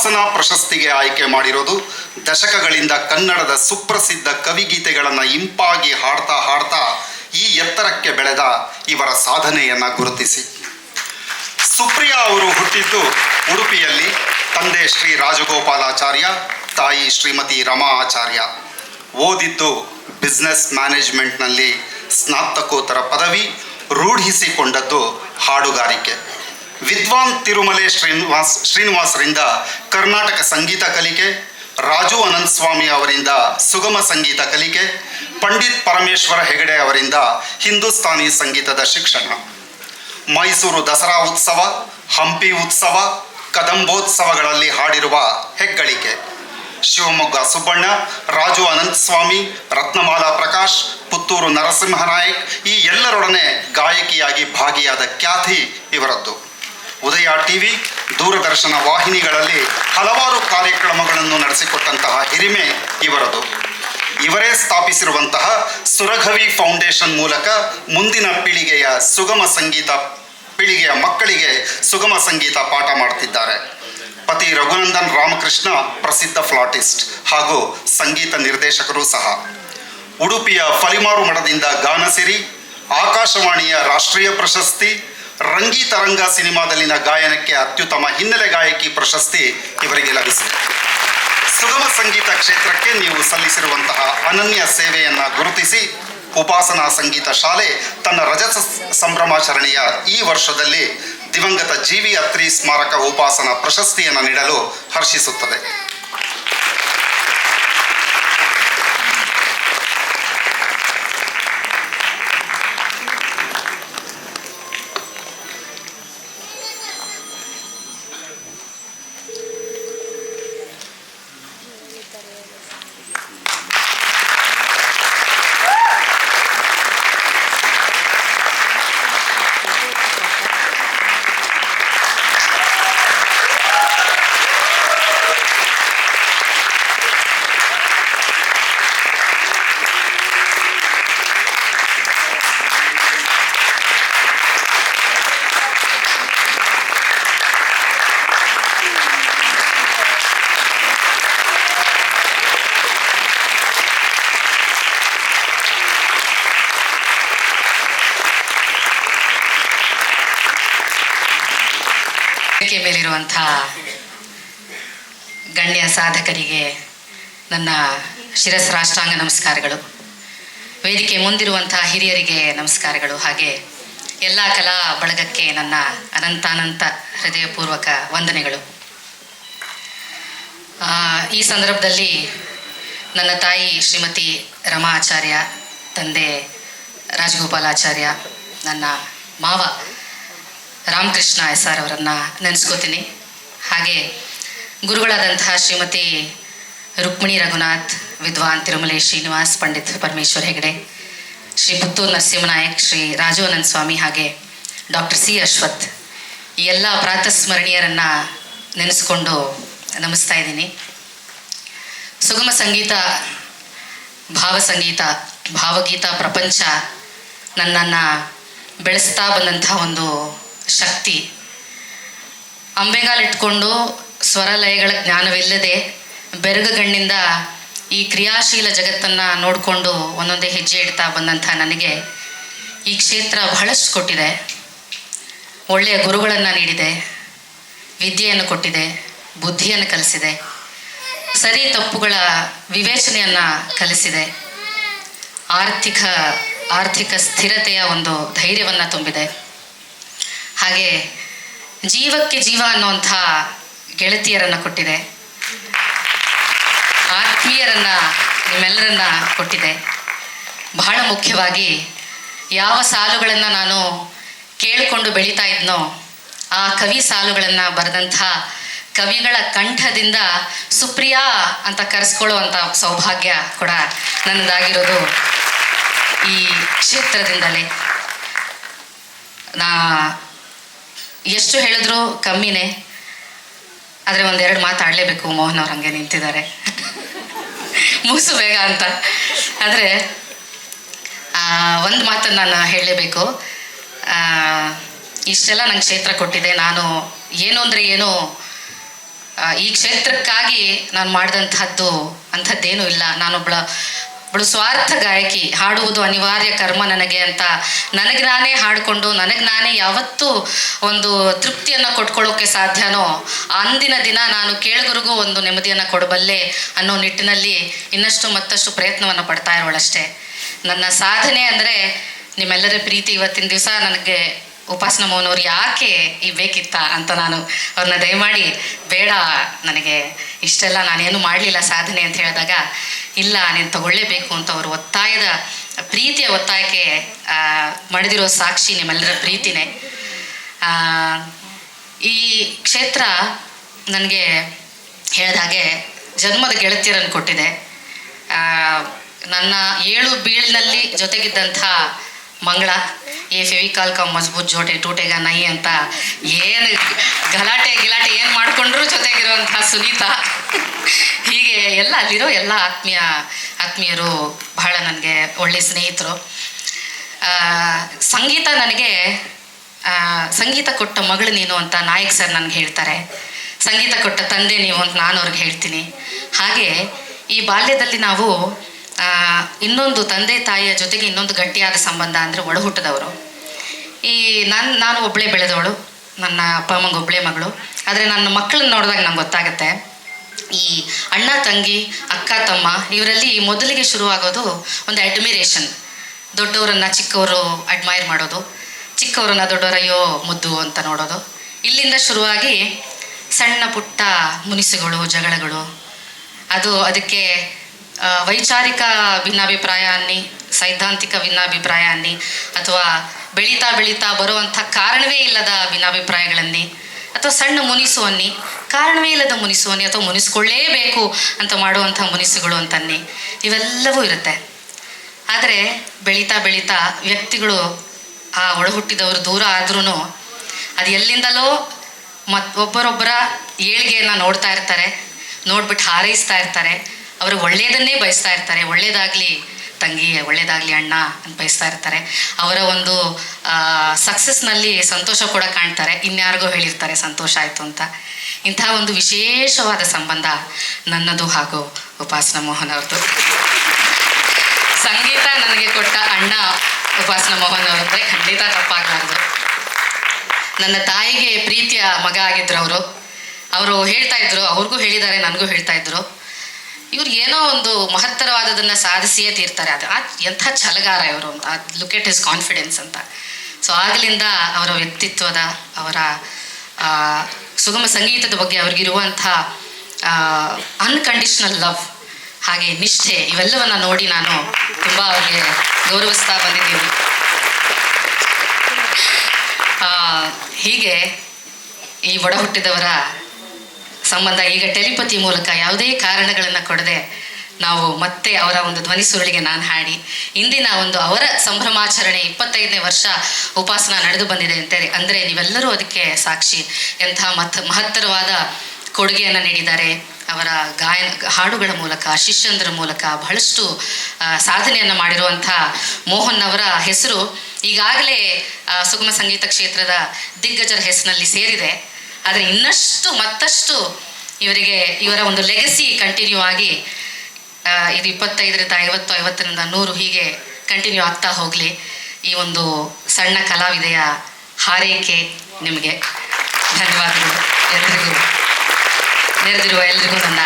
ಉಪಾಸನಾ ಪ್ರಶಸ್ತಿಗೆ ಆಯ್ಕೆ ಮಾಡಿರೋದು ದಶಕಗಳಿಂದ ಕನ್ನಡದ ಸುಪ್ರಸಿದ್ಧ ಕವಿಗೀತೆಗಳನ್ನು ಇಂಪಾಗಿ ಹಾಡ್ತಾ ಹಾಡ್ತಾ ಈ ಎತ್ತರಕ್ಕೆ ಬೆಳೆದ ಇವರ ಸಾಧನೆಯನ್ನು ಗುರುತಿಸಿ. ಸುಪ್ರಿಯಾ ಅವರು ಹುಟ್ಟಿದ್ದು ಉಡುಪಿಯಲ್ಲಿ, ತಂದೆ ಶ್ರೀ ರಾಜಗೋಪಾಲಾಚಾರ್ಯ, ತಾಯಿ ಶ್ರೀಮತಿ ರಮಾ ಆಚಾರ್ಯ. ಓದಿದ್ದು ಬಿಸ್ನೆಸ್ ಮ್ಯಾನೇಜ್ಮೆಂಟ್ನಲ್ಲಿ ಸ್ನಾತಕೋತ್ತರ ಪದವಿ, ರೂಢಿಸಿಕೊಂಡದ್ದು ಹಾಡುಗಾರಿಕೆ. ವಿದ್ವಾನ್ ತಿರುಮಲೆ ಶ್ರೀನಿವಾಸ್ ಶ್ರೀನಿವಾಸರಿಂದ ಕರ್ನಾಟಕ ಸಂಗೀತ ಕಲಿಕೆ, ರಾಜು ಅನಂತ್ ಸ್ವಾಮಿ ಅವರಿಂದ ಸುಗಮ ಸಂಗೀತ ಕಲಿಕೆ, ಪಂಡಿತ್ ಪರಮೇಶ್ವರ ಹೆಗಡೆ ಅವರಿಂದ ಹಿಂದೂಸ್ತಾನಿ ಸಂಗೀತದ ಶಿಕ್ಷಣ. ಮೈಸೂರು ದಸರಾ ಉತ್ಸವ, ಹಂಪಿ ಉತ್ಸವ, ಕದಂಬೋತ್ಸವಗಳಲ್ಲಿ ಹಾಡಿರುವ ಹೆಗ್ಗಳಿಕೆ. ಶಿವಮೊಗ್ಗ ಸುಬ್ಬಣ್ಣ, ರಾಜು ಅನಂತಸ್ವಾಮಿ, ರತ್ನಮಾಲಾ ಪ್ರಕಾಶ್, ಪುತ್ತೂರು ನರಸಿಂಹನಾಯಕ್ ಈ ಎಲ್ಲರೊಡನೆ ಗಾಯಕಿಯಾಗಿ ಭಾಗಿಯಾದ ಖ್ಯಾತಿ ಇವರದ್ದು. ಉದಯ ಟಿವಿ, ದೂರದರ್ಶನ ವಾಹಿನಿಗಳಲ್ಲಿ ಹಲವಾರು ಕಾರ್ಯಕ್ರಮಗಳನ್ನು ನಡೆಸಿಕೊಟ್ಟಂತಹ ಹಿರಿಮೆ ಇವರದು. ಇವರೇ ಸ್ಥಾಪಿಸಿರುವಂತಹ ಸುರಘವಿ ಫೌಂಡೇಶನ್ ಮೂಲಕ ಮುಂದಿನ ಪೀಳಿಗೆಯ ಸುಗಮ ಸಂಗೀತ, ಪೀಳಿಗೆಯ ಮಕ್ಕಳಿಗೆ ಸುಗಮ ಸಂಗೀತ ಪಾಠ ಮಾಡ್ತಿದ್ದಾರೆ. ಪತಿ ರಘುನಂದನ್ ರಾಮಕೃಷ್ಣ ಪ್ರಸಿದ್ಧ ಫ್ಲಾಟಿಸ್ಟ್ ಹಾಗೂ ಸಂಗೀತ ನಿರ್ದೇಶಕರು ಸಹ. ಉಡುಪಿಯ ಫಲಿಮಾರು ಮಠದಿಂದ ಗಾನಸಿರಿ ಆಕಾಶವಾಣಿಯ ರಾಷ್ಟ್ರೀಯ ಪ್ರಶಸ್ತಿ ರಂಗಿ ತರಂಗ ಸಿನಿಮಾದಲ್ಲಿನ ಗಾಯನಕ್ಕೆ ಅತ್ಯುತ್ತಮ ಹಿನ್ನೆಲೆ ಗಾಯಕಿ ಪ್ರಶಸ್ತಿ ಇವರಿಗೆ ಲಭಿಸಿದೆ. ಸುಗಮ ಸಂಗೀತ ಕ್ಷೇತ್ರಕ್ಕೆ ನೀವು ಸಲ್ಲಿಸಿರುವಂತಹ ಅನನ್ಯ ಸೇವೆಯನ್ನು ಗುರುತಿಸಿ ಉಪಾಸನಾ ಸಂಗೀತ ಶಾಲೆ ತನ್ನ ರಜತ ಸಂಭ್ರಮಾಚರಣೆಯ ಈ ವರ್ಷದಲ್ಲಿ ದಿವಂಗತ ಜೀವಿ ಅತ್ರಿ ಸ್ಮಾರಕ ಉಪಾಸನಾ ಪ್ರಶಸ್ತಿಯನ್ನು ನೀಡಲು ಹರ್ಷಿಸುತ್ತದೆ. ವೇದಿಕೆ ಮೇಲಿರುವಂಥ ಗಣ್ಯ ಸಾಧಕರಿಗೆ ನನ್ನ ಶಿರಸ್ರಾಷ್ಟಾಂಗ ನಮಸ್ಕಾರಗಳು. ವೇದಿಕೆ ಮುಂದಿರುವಂಥ ಹಿರಿಯರಿಗೆ ನಮಸ್ಕಾರಗಳು. ಹಾಗೆ ಎಲ್ಲ ಕಲಾ ಬಳಗಕ್ಕೆ ನನ್ನ ಅನಂತಾನಂತ ಹೃದಯಪೂರ್ವಕ ವಂದನೆಗಳು. ಈ ಸಂದರ್ಭದಲ್ಲಿ ನನ್ನ ತಾಯಿ ಶ್ರೀಮತಿ ರಮಾ ಆಚಾರ್ಯ ತಂದೆ ರಾಜಗೋಪಾಲಾಚಾರ್ಯ, ನನ್ನ ಮಾವ ರಾಮಕೃಷ್ಣ ಎಸ್ ಆರ್ ಅವರನ್ನು ನೆನೆಸ್ಕೋತೀನಿ. ಹಾಗೆ ಗುರುಗಳಾದಂತಹ ಶ್ರೀಮತಿ ರುಕ್ಮಿಣಿ ರಘುನಾಥ್ ವಿದ್ವಾನ್ ತಿರುಮಲೆ ಶ್ರೀನಿವಾಸ್, ಪಂಡಿತ್ ಪರಮೇಶ್ವರ್ ಹೆಗಡೆ, ಶ್ರೀ ಪುತ್ತೂರು ನರಸಿಂಹನಾಯಕ್, ಶ್ರೀ ರಾಜು ಸ್ವಾಮಿ ಹಾಗೆ ಡಾಕ್ಟರ್ ಸಿ ಅಶ್ವಥ್ ಈ ಎಲ್ಲ ಪ್ರಾತಸ್ಮರಣೀಯರನ್ನು ನೆನೆಸ್ಕೊಂಡು ನಮಿಸ್ತಾ ಇದ್ದೀನಿ. ಸುಗಮ ಸಂಗೀತ ಭಾವಸಂಗೀತ ಭಾವಗೀತ ಪ್ರಪಂಚ ನನ್ನನ್ನು ಬೆಳೆಸ್ತಾ ಬಂದಂಥ ಒಂದು ಶಕ್ತಿ. ಅಂಬೆಗಾಲಿಟ್ಕೊಂಡು ಸ್ವರಲಯಗಳ ಜ್ಞಾನವಿಲ್ಲದೆ ಬೆರಗಗಣ್ಣಿಂದ ಈ ಕ್ರಿಯಾಶೀಲ ಜಗತ್ತನ್ನು ನೋಡಿಕೊಂಡು ಒಂದೊಂದೇ ಹೆಜ್ಜೆ ಇಡ್ತಾ ಬಂದಂಥ ನನಗೆ ಈ ಕ್ಷೇತ್ರ ಬಹಳಷ್ಟು ಕೊಟ್ಟಿದೆ. ಒಳ್ಳೆಯ ಗುರುಗಳನ್ನು ನೀಡಿದೆ, ವಿದ್ಯೆಯನ್ನು ಕೊಟ್ಟಿದೆ, ಬುದ್ಧಿಯನ್ನು ಕಲಿಸಿದೆ, ಸರಿ ತಪ್ಪುಗಳ ವಿವೇಚನೆಯನ್ನು ಕಲಿಸಿದೆ. ಆರ್ಥಿಕ ಆರ್ಥಿಕ ಸ್ಥಿರತೆಯ ಒಂದು ಧೈರ್ಯವನ್ನು ತುಂಬಿದೆ. ಹಾಗೆ ಜೀವಕ್ಕೆ ಜೀವ ಅನ್ನುವಂಥ ಗೆಳತಿಯರನ್ನು ಕೊಟ್ಟಿದೆ. ಆತ್ಮೀಯರನ್ನು ನಿಮ್ಮೆಲ್ಲರನ್ನ ಕೊಟ್ಟಿದೆ. ಬಹಳ ಮುಖ್ಯವಾಗಿ ಯಾವ ಸಾಲುಗಳನ್ನು ನಾನು ಕೇಳಿಕೊಂಡು ಬೆಳೀತಾ ಇದ್ನೋ ಆ ಕವಿ ಸಾಲುಗಳನ್ನು ಬರೆದಂಥ ಕವಿಗಳ ಕಂಠದಿಂದ ಸುಪ್ರಿಯಾ ಅಂತ ಕರೆಸ್ಕೊಳ್ಳುವಂಥ ಸೌಭಾಗ್ಯ ಕೂಡ ನನ್ನದಾಗಿರೋದು ಈ ಕ್ಷೇತ್ರದಿಂದಲೇ. ನಾ ಎಷ್ಟು ಹೇಳಿದ್ರು ಕಮ್ಮಿನೇ. ಆದರೆ ಒಂದೆರಡು ಮಾತಾಡಲೇಬೇಕು ಮೋಹನ್ ಅವ್ರು ಹಂಗೆ ನಿಂತಿದ್ದಾರೆ. ಮುಗಿಸು ಬೇಗ ಅಂತ. ಆದರೆ ಒಂದು ಮಾತನ್ನು ನಾನು ಹೇಳಲೇಬೇಕು. ಇಷ್ಟೆಲ್ಲ ನಂಗೆ ಕ್ಷೇತ್ರ ಕೊಟ್ಟಿದೆ. ನಾನು ಏನು ಅಂದರೆ ಏನು ಈ ಕ್ಷೇತ್ರಕ್ಕಾಗಿ ನಾನು ಮಾಡಿದಂಥದ್ದು ಅಂಥದ್ದೇನೂ ಇಲ್ಲ. ನಾನೊಬ್ಬಳ ಒಬ್ಬಳು ಸ್ವಾರ್ಥ ಗಾಯಕಿ, ಹಾಡುವುದು ಅನಿವಾರ್ಯ ಕರ್ಮ ನನಗೆ ಅಂತ ನನಗೆ ನಾನೇ ಹಾಡಿಕೊಂಡು ನನಗೆ ನಾನೇ ಯಾವತ್ತೂ ಒಂದು ತೃಪ್ತಿಯನ್ನು ಕೊಟ್ಕೊಳ್ಳೋಕೆ ಸಾಧ್ಯನೋ, ಅಂದಿನ ದಿನ ನಾನು ಕೇಳುಗರಿಗೂ ಒಂದು ನೆಮ್ಮದಿಯನ್ನು ಕೊಡಬಲ್ಲೆ ಅನ್ನೋ ನಿಟ್ಟಿನಲ್ಲಿ ಇನ್ನಷ್ಟು ಮತ್ತಷ್ಟು ಪ್ರಯತ್ನವನ್ನು ಪಡ್ತಾ ಇರೋಳಷ್ಟೇ. ನನ್ನ ಸಾಧನೆ ಅಂದರೆ ನಿಮ್ಮೆಲ್ಲರ ಪ್ರೀತಿ ಇವತ್ತಿನ ದಿವಸ. ನನಗೆ ಉಪಾಸನ ಮೌನವ್ರು ಯಾಕೆ ಈ ಬೇಕಿತ್ತ ಅಂತ ನಾನು ಅವ್ರನ್ನ ದಯಮಾಡಿ, ಬೇಡ ನನಗೆ ಇಷ್ಟೆಲ್ಲ ನಾನೇನು ಮಾಡಲಿಲ್ಲ ಸಾಧನೆ ಅಂತ ಹೇಳಿದಾಗ, ಇಲ್ಲ ನೀನು ತಗೊಳ್ಳೇಬೇಕು ಅಂತ ಅವರು ಒತ್ತಾಯದ ಪ್ರೀತಿಯ ಒತ್ತಾಯಕ್ಕೆ ಮಣಿದಿರೋ ಮಡಿದಿರೋ ಸಾಕ್ಷಿ ನಿಮ್ಮೆಲ್ಲರ ಪ್ರೀತಿನೇ. ಈ ಕ್ಷೇತ್ರ ನನಗೆ ಹೇಳಿದ ಹಾಗೆ ಜನ್ಮದ ಗೆಳತಿಯರನ್ನು ಕೊಟ್ಟಿದೆ. ನನ್ನ ಏಳು ಬೀಳಿನಲ್ಲಿ ಜೊತೆಗಿದ್ದಂಥ ಮಂಗಳ, ಈ ಫೆವಿಕಾಲ್ ಕಮ್ ಮಜಬೂತ್ ಜೋಟೆ ಟೂಟೆಗ ನೈ ಅಂತ ಏನು ಗಲಾಟೆ ಗಿಲಾಟೆ ಏನು ಮಾಡಿಕೊಂಡ್ರು ಜೊತೆಗಿರುವಂಥ ಸುನೀತಾ. ಹೀಗೆ ಎಲ್ಲ ಅಲ್ಲಿರೋ ಎಲ್ಲ ಆತ್ಮೀಯ, ಆತ್ಮೀಯರು ಬಹಳ ನನಗೆ ಒಳ್ಳೆ ಸ್ನೇಹಿತರು. ಸಂಗೀತ ನನಗೆ ಸಂಗೀತ ಕೊಟ್ಟ ಮಗಳು ನೀನು ಅಂತ ನಾಯಕ್ ಸರ್ ನನಗೆ ಹೇಳ್ತಾರೆ. ಸಂಗೀತ ಕೊಟ್ಟ ತಂದೆ ನೀವು ಅಂತ ನಾನು ಅವ್ರಿಗೆ ಹೇಳ್ತೀನಿ. ಹಾಗೆ ಈ ಬಾಲ್ಯದಲ್ಲಿ ನಾವು ಇನ್ನೊಂದು ತಂದೆ ತಾಯಿಯ ಜೊತೆಗೆ ಇನ್ನೊಂದು ಗಟ್ಟಿಯಾದ ಸಂಬಂಧ ಅಂದರೆ ಒಳಹುಟ್ಟದವರು ಈ ನಾನು ನಾನು ಒಬ್ಬಳೇ ಬೆಳೆದವಳು, ನನ್ನ ಅಪ್ಪ ಅಮ್ಮಂಗೆ ಒಬ್ಬಳೇ ಮಗಳು. ಆದರೆ ನನ್ನ ಮಕ್ಕಳನ್ನ ನೋಡಿದಾಗ ನಂಗೆ ಗೊತ್ತಾಗುತ್ತೆ, ಈ ಅಣ್ಣ, ತಂಗಿ, ಅಕ್ಕ, ತಮ್ಮ ಇವರಲ್ಲಿ ಮೊದಲಿಗೆ ಶುರುವಾಗೋದು ಒಂದು ಅಡ್ಮಿರೇಷನ್ ದೊಡ್ಡವರನ್ನ ಚಿಕ್ಕವರು ಅಡ್ಮೈರ್ ಮಾಡೋದು, ಚಿಕ್ಕವರನ್ನ ದೊಡ್ಡವರಯ್ಯೋ ಮುದ್ದು ಅಂತ ನೋಡೋದು. ಇಲ್ಲಿಂದ ಶುರುವಾಗಿ ಸಣ್ಣ ಪುಟ್ಟ ಮುನಿಸುಗಳು, ಜಗಳಗಳು. ಅದು ಅದಕ್ಕೆ ವೈಚಾರಿಕ ಭಿನ್ನಾಭಿಪ್ರಾಯಾನ್ನಿ ಸೈದ್ಧಾಂತಿಕ ಭಿನ್ನಾಭಿಪ್ರಾಯಾನ್ನಿ ಅಥವಾ ಬೆಳೀತಾ ಬೆಳೀತಾ ಬರುವಂಥ ಕಾರಣವೇ ಇಲ್ಲದ ಭಿನ್ನಾಭಿಪ್ರಾಯಗಳನ್ನೇ, ಅಥವಾ ಸಣ್ಣ ಮುನಿಸುವನ್ನಿ ಕಾರಣವೇ ಇಲ್ಲದ ಮುನಿಸುವನ್ನಿ ಅಥವಾ ಮುನಿಸ್ಕೊಳ್ಳೇಬೇಕು ಅಂತ ಮಾಡುವಂಥ ಮುನಿಸುಗಳು ಅಂತನ್ನಿ, ಇವೆಲ್ಲವೂ ಇರುತ್ತೆ. ಆದರೆ ಬೆಳೀತಾ ಬೆಳೀತಾ ವ್ಯಕ್ತಿಗಳು ಆ ಒಳಹುಟ್ಟಿದವರು ದೂರ ಆದ್ರೂ ಅದು ಎಲ್ಲಿಂದಲೋ ಮತ್ ಒಬ್ಬರೊಬ್ಬರ ಏಳಿಗೆಯನ್ನು ನೋಡ್ತಾ ಇರ್ತಾರೆ, ನೋಡ್ಬಿಟ್ಟು ಹಾರೈಸ್ತಾ ಇರ್ತಾರೆ ಅವರು ಒಳ್ಳೆಯದನ್ನೇ ಬಯಸ್ತಾ ಇರ್ತಾರೆ. ಒಳ್ಳೆಯದಾಗಲಿ ತಂಗಿ, ಒಳ್ಳೇದಾಗಲಿ ಅಣ್ಣ ಅಂತ ಬಯಸ್ತಾ ಇರ್ತಾರೆ. ಅವರ ಒಂದು ಸಕ್ಸಸ್ನಲ್ಲಿ ಸಂತೋಷ ಕೂಡ ಕಾಣ್ತಾರೆ. ಇನ್ಯಾರಿಗೋ ಹೇಳಿರ್ತಾರೆ, ಸಂತೋಷ ಆಯಿತು ಅಂತ. ಇಂತಹ ಒಂದು ವಿಶೇಷವಾದ ಸಂಬಂಧ ನನ್ನದು ಹಾಗೂ ಉಪಾಸನ ಮೋಹನ್ ಅವ್ರದ್ದು. ಸಂಗೀತ ನನಗೆ ಕೊಟ್ಟ ಅಣ್ಣ ಉಪಾಸನ ಮೋಹನ್ ಅವರಂದರೆ ಖಂಡಿತ ತಪ್ಪಾಗಲಾರ್ದು ನನ್ನ ತಾಯಿಗೆ ಪ್ರೀತಿಯ ಮಗ ಆಗಿದ್ರು ಅವರು. ಅವರು ಹೇಳ್ತಾ ಇದ್ರು, ಅವ್ರಿಗೂ ಹೇಳಿದ್ದಾರೆ, ನನಗೂ ಹೇಳ್ತಾ ಇದ್ರು. ಇವ್ರು ಏನೋ ಒಂದು ಮಹತ್ತರವಾದದನ್ನು ಸಾಧಿಸಿಯೇ ತೀರ್ತಾರೆ. ಅದು ಎಂಥ ಛಲಗಾರ ಇವರು ಅಂತ. ಲುಕ್ ಎಟ್ ಇಸ್ ಕಾನ್ಫಿಡೆನ್ಸ್ ಅಂತ. ಸೊ ಆಗಲಿಂದ ಅವರ ವ್ಯಕ್ತಿತ್ವದ, ಅವರ ಸುಗಮ ಸಂಗೀತದ ಬಗ್ಗೆ ಅವ್ರಿಗಿರುವಂಥ ಅನ್ಕಂಡೀಷ್ನಲ್ ಲವ್ ಹಾಗೆ ನಿಷ್ಠೆ ಇವೆಲ್ಲವನ್ನ ನೋಡಿ ನಾನು ತುಂಬ ಅವ್ರಿಗೆ ಗೌರವಿಸ್ತಾ ಬಂದಿದ್ದೀನಿ. ಹೀಗೆ ಈ ಒಡ ಹುಟ್ಟಿದವರ ಸಂಬಂಧ ಈಗ ಟೆಲಿಪತಿ ಮೂಲಕ ಯಾವುದೇ ಕಾರಣಗಳನ್ನು ಕೊಡದೆ ನಾವು ಮತ್ತೆ ಅವರ ಒಂದು ಧ್ವನಿ ಸುರುಳಿಗೆ ನಾನು ಹಾಡಿ. ಇಂದಿನ ಒಂದು ಅವರ ಸಂಭ್ರಮಾಚರಣೆ ಇಪ್ಪತ್ತೈದನೇ ವರ್ಷ ಉಪಾಸನ ನಡೆದು ಬಂದಿದೆ ಅಂತ ಅಂದರೆ ನೀವೆಲ್ಲರೂ ಅದಕ್ಕೆ ಸಾಕ್ಷಿ. ಎಂಥ ಮತ್ ಮಹತ್ತರವಾದ ಕೊಡುಗೆಯನ್ನು ನೀಡಿದ್ದಾರೆ. ಅವರ ಗಾಯನ, ಹಾಡುಗಳ ಮೂಲಕ, ಶಿಷ್ಯಂದರ ಮೂಲಕ ಬಹಳಷ್ಟು ಸಾಧನೆಯನ್ನು ಮಾಡಿರುವಂಥ ಮೋಹನ್ ಅವರ ಹೆಸರು ಈಗಾಗಲೇ ಸುಗಮ ಸಂಗೀತ ಕ್ಷೇತ್ರದ ದಿಗ್ಗಜರ ಹೆಸರಿನಲ್ಲಿ ಸೇರಿದೆ. ಆದರೆ ಇನ್ನಷ್ಟು ಮತ್ತಷ್ಟು ಇವರಿಗೆ ಇವರ ಒಂದು ಲೆಗಸಿ ಕಂಟಿನ್ಯೂ ಆಗಿ ಇದು ಇಪ್ಪತ್ತೈದರಿಂದ ಐವತ್ತು, ಐವತ್ತರಿಂದ ನೂರು ಹೀಗೆ ಕಂಟಿನ್ಯೂ ಆಗ್ತಾ ಹೋಗಲಿ. ಈ ಒಂದು ಸಣ್ಣ ಕಲಾವಿದೆಯ ಹಾರೈಕೆ ನಿಮಗೆ. ಧನ್ಯವಾದಗಳು. ಎಲ್ಲರಿಗೂ ನೆರೆದಿರುವ ಎಲ್ಲರಿಗೂ ನನ್ನ